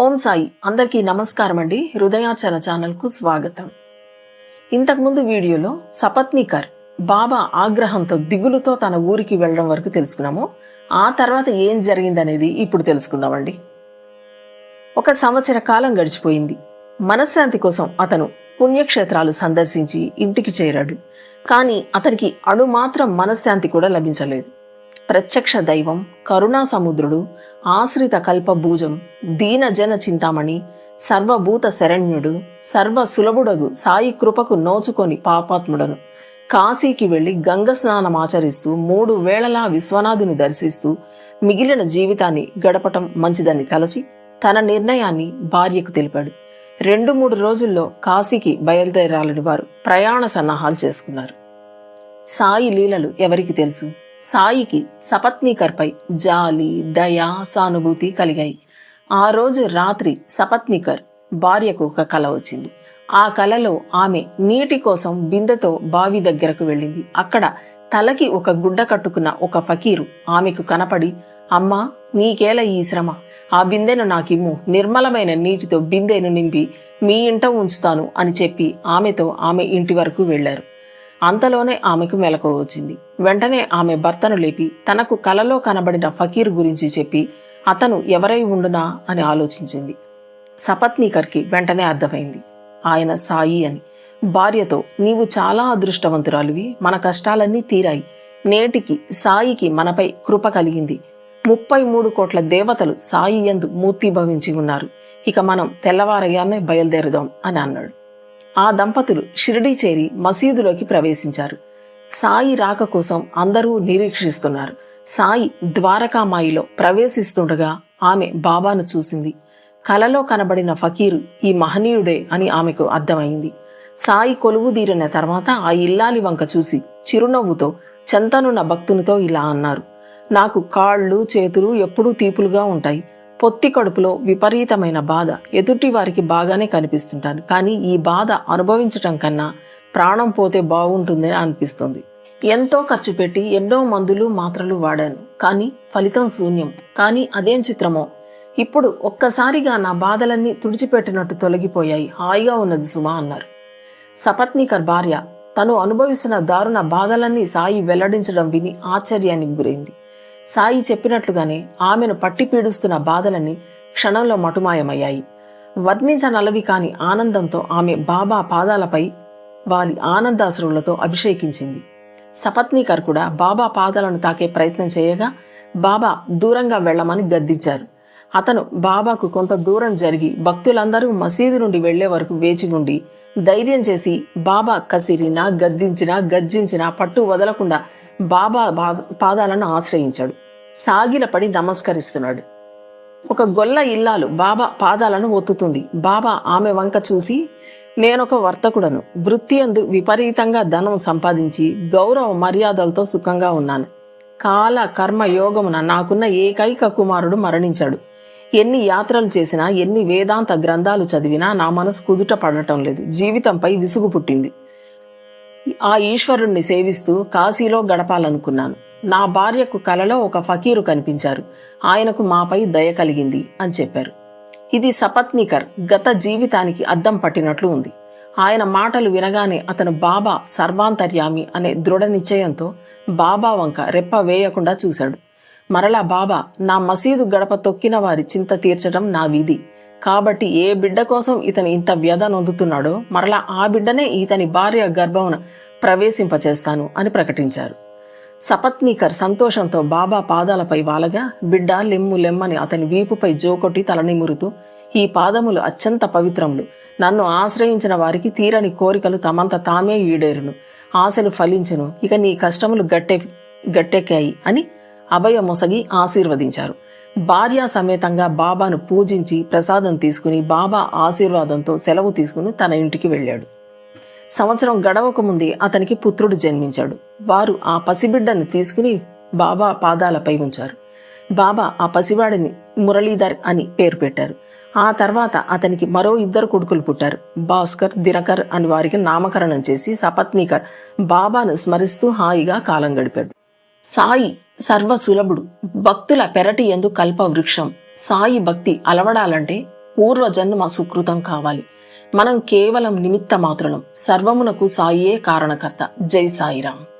ఓం సాయి. అందరికీ నమస్కారం అండి. హృదయాచల ఛానల్కు స్వాగతం. ఇంతకుముందు వీడియోలో సపత్నికర్ బాబా ఆగ్రహంతో దిగులుతో తన ఊరికి వెళ్ళడం వరకు తెలుసుకున్నాము. ఆ తర్వాత ఏం జరిగిందనేది ఇప్పుడు తెలుసుకుందామండి. ఒక సంవత్సర కాలం గడిచిపోయింది. మనశ్శాంతి కోసం అతను పుణ్యక్షేత్రాలు సందర్శించి ఇంటికి చేరాడు. కానీ అతనికి అణు మాత్రం మనశ్శాంతి కూడా లభించలేదు. ప్రత్యక్ష దైవం కరుణా సముద్రుడు ఆశ్రిత కల్ప భూజం దీన జన చింతామణి సర్వభూత శరణ్యుడు సర్వ సులభుడగు సాయి కృపకు నోచుకొని పాపాత్ముడను. కాశీకి వెళ్ళి గంగ స్నానం ఆచరిస్తూ మూడు వేళలా విశ్వనాథుని దర్శిస్తూ మిగిలిన జీవితాన్ని గడపటం మంచిదని తలచి తన నిర్ణయాన్ని భార్యకు తెలిపాడు. రెండు మూడు రోజుల్లో కాశీకి బయలుదేరాలని వారు ప్రయాణ సన్నాహాలు చేసుకున్నారు. సాయి లీలలు ఎవరికి తెలుసు? సాయికి సపత్నికర్పై జాలి దయ సానుభూతి కలిగాయి. ఆ రోజు రాత్రి సపత్నికర్ భార్యకు ఒక కల వచ్చింది. ఆ కలలో ఆమె నీటి కోసం బిందెతో బావి దగ్గరకు వెళ్ళింది. అక్కడ తలకి ఒక గుడ్డ కట్టుకున్న ఒక ఫకీరు ఆమెకు కనపడి అమ్మా నీకేల ఈ శ్రమ? ఆ బిందెను నాకిమ్ము. నిర్మలమైన నీటితో బిందెను నింపి మీ ఇంట ఉంచుతాను అని చెప్పి ఆమెతో ఆమె ఇంటి వరకు వెళ్ళారు అంతలోనే ఆమెకు మెలకు వచ్చింది. వెంటనే ఆమె భర్తను లేపి తనకు కలలో కనబడిన ఫకీర్ గురించి చెప్పి అతను ఎవరై ఉండునా? అని ఆలోచించింది. సపత్నీకర్కి వెంటనే అర్థమైంది. ఆయన సాయి అని. భార్యతో నీవు చాలా అదృష్టవంతురాలివి. మన కష్టాలన్నీ తీరాయి. నేటికి సాయికి మనపై కృప కలిగింది. ముప్పై మూడు కోట్ల దేవతలు సాయి యందు మూర్తిభవించి ఉన్నారు. ఇక మనం తెల్లవారయ్యానే బయలుదేరుదాం అని అన్నాడు. ఆ దంపతులు షిరిడీ చేరి మసీదులోకి ప్రవేశించారు. సాయి రాక కోసం అందరూ నిరీక్షిస్తున్నారు. సాయి ద్వారకామాయిలో ప్రవేశిస్తుండగా ఆమె బాబాను చూసింది. కలలో కనబడిన ఫకీరు ఈ మహనీయుడే అని ఆమెకు అర్థమైంది. సాయి కొలువు తీరిన తర్వాత ఆ ఇల్లాలి వంక చూసి చిరునవ్వుతో చెంతనున్న భక్తునితో ఇలా అన్నారు. నాకు కాళ్ళు చేతులు ఎప్పుడూ తీపులుగా ఉంటాయి. పొత్తి కడుపులో విపరీతమైన బాధ ఎదుటి వారికి బాగానే కనిపిస్తుంటాను. కానీ ఈ బాధ అనుభవించటం కన్నా ప్రాణం పోతే బాగుంటుందని అనిపిస్తుంది. ఎంతో ఖర్చు పెట్టి ఎన్నో మందులు మాత్రలు వాడాను. కానీ ఫలితం శూన్యం. కానీ అదేం చిత్రమో? ఇప్పుడు ఒక్కసారిగా నా బాధలన్నీ తుడిచిపెట్టినట్టు తొలగిపోయాయి. హాయిగా ఉన్నది సుమా అన్నారు. సపత్నికర్ భార్య తను అనుభవిస్తున్న దారుణ బాధలన్నీ సాయి వెల్లడించడం విని ఆశ్చర్యానికి గురైంది. సాయి చెప్పినట్లుగానే ఆమెను పట్టి పీడుస్తున్న బాధలన్నీ క్షణంలో మటుమాయమయ్యాయి. వర్ణించనలవి కాని ఆనందంతో ఆమె బాబా పాదాలపై వారి ఆనందాశ్రువులతో అభిషేకించింది. సపత్నీకర్ కూడా బాబా పాదాలను తాకే ప్రయత్నం చేయగా బాబా దూరంగా వెళ్ళమని గద్దించారు. అతను బాబాకు కొంత దూరం జరిగి భక్తులందరూ మసీదు నుండి వెళ్ళే వరకు వేచి ఉండి ధైర్యం చేసి బాబా కసిరినా గద్దించినా గర్జించినా పట్టు వదలకుండా బాబా పాదాలను ఆశ్రయించాడు. సాగిలపడి నమస్కరిస్తున్నాడు. ఒక గొల్ల ఇల్లాలు బాబా పాదాలను ఒత్తుతుంది. బాబా ఆమె వంక చూసి నేనొక వర్తకుడను. వృత్తి అందు విపరీతంగా ధనం సంపాదించి గౌరవ మర్యాదలతో సుఖంగా ఉన్నాను. కాల కర్మ యోగమున నాకున్న ఏకైక కుమారుడు మరణించాడు. ఎన్ని యాత్రలు చేసినా ఎన్ని వేదాంత గ్రంథాలు చదివినా నా మనసు కుదుట పడటం లేదు. జీవితంపై విసుగు పుట్టింది. ఆ ఈశ్వరుణ్ణి సేవిస్తూ కాశీలో గడపాలనుకున్నాను. నా భార్యకు కలలో ఒక ఫకీరు కనిపించారు. ఆయనకు మాపై దయ కలిగింది అని చెప్పారు. ఇది సపత్నికర్ గత జీవితానికి అద్దం పట్టినట్లు ఉంది. ఆయన మాటలు వినగానే అతను బాబా సర్వాంతర్యామి అనే దృఢ నిశ్చయంతో బాబా వంక రెప్ప వేయకుండా చూశాడు. మరలా బాబా నా మసీదు గడప తొక్కిన వారి చింత తీర్చడం నా విధి. కాబట్టి ఏ బిడ్డ కోసం ఇతను ఇంత వ్యధ నొందుతున్నాడో మరలా ఆ బిడ్డనే ఇతని భార్య గర్భమున ప్రవేశింపచేస్తాను అని ప్రకటించారు. సపత్నీకర్ సంతోషంతో బాబా పాదాలపై వాలగా బిడ్డ లెమ్ము లెమ్మని అతని వీపుపై జోకొట్టి తలనిమురుతూ ఈ పాదములు అత్యంత పవిత్రములు. నన్ను ఆశ్రయించిన వారికి తీరని కోరికలు తమంత తామే ఈడేరును. ఆశలు ఫలించును. ఇక నీ కష్టములు గట్టె గట్టెక్కాయి అని అభయ మొసగి ఆశీర్వదించారు. భార్య సమేతంగా బాబాను పూజించి ప్రసాదం తీసుకుని బాబా ఆశీర్వాదంతో సెలవు తీసుకుని తన ఇంటికి వెళ్ళాడు. సంవత్సరం గడవక ముందే అతనికి పుత్రుడు జన్మించాడు. వారు ఆ పసిబిడ్డను తీసుకుని బాబా పాదాలపై ఉంచారు. బాబా ఆ పసివాడిని మురళీధర్ అని పేరు పెట్టారు. ఆ తర్వాత అతనికి మరో ఇద్దరు కొడుకులు పుట్టారు. భాస్కర్ దినకర్ అని వారికి నామకరణం చేసి సపత్నీకర్ బాబాను స్మరిస్తూ హాయిగా కాలం గడిపాడు. సాయి సర్వ సులభుడు భక్తుల పెరటి ఎందు కల్ప వృక్షం. సాయి భక్తి అలవడాలంటే పూర్వజన్మ సుకృతం కావాలి. మనం కేవలం నిమిత్త మాత్రం సర్వమునకు సాయియే కారణకర్త. జై సాయిరామ్.